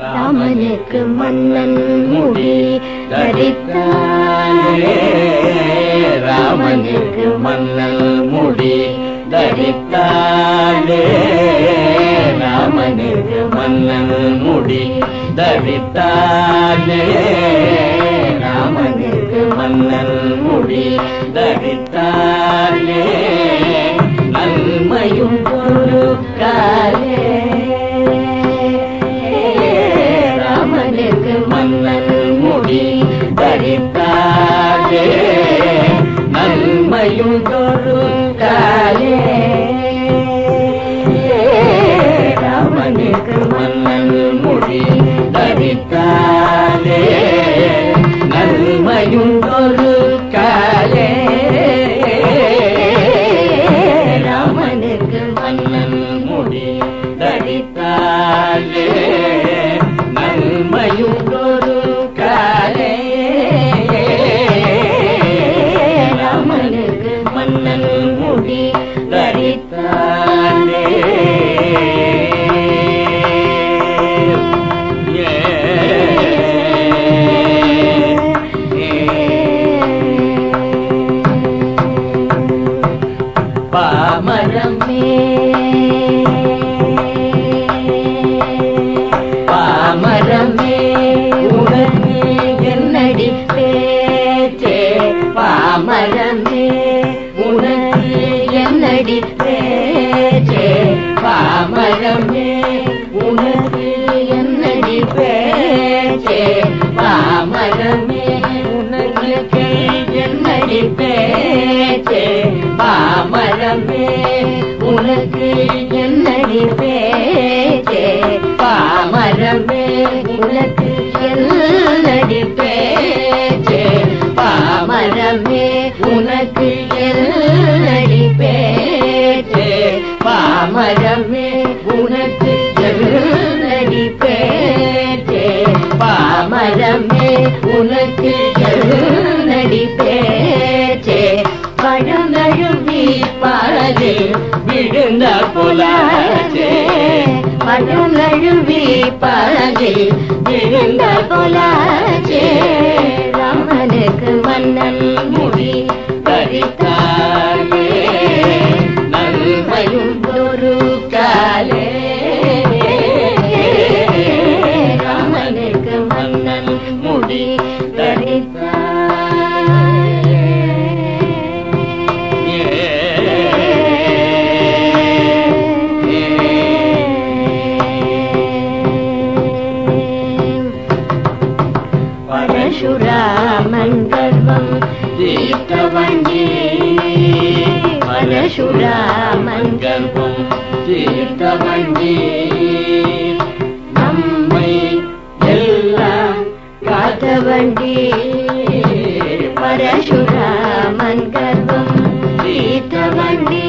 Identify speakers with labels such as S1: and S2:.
S1: ராமனுக்கு மன்னன் முடி தரித்தானே
S2: ராமனுக்கு மன்னன் முடி தரித்தாளே ராமனுக்கு மன்னன் முடி தரித்தாளே அமையும் தோறும் காலே ராமனுக்கு மன்னன் முடி தரித்தார். பாமரமே உனக்கு என்னடி பேச்சே? பாமரமே உனக்கு என்னடி பேச்சே? பாமரமே உனக்கு என்னடி பேச்சே? பாமரமே உனக்கு என்னடி பேச்சே? பாமரமே உனக்கு என்னடி பேச்சே? பாமரமே உனக்கு என்னடி பேச்சே? பாமரமே உனக்கு புலாச்சே மனம் நழுவி பாதில் விழுந்த புலாச்சே
S1: ராமனுக்கு மன்னன் परशुरामन् गर्वं तीर्थवन्दे
S2: परशुरामन् गर्वं तीर्थवन्दे நம்மை எல்லாம்
S1: காத்தவண்டே பரசுராமன் கர்வம் தீர்த்தவண்டே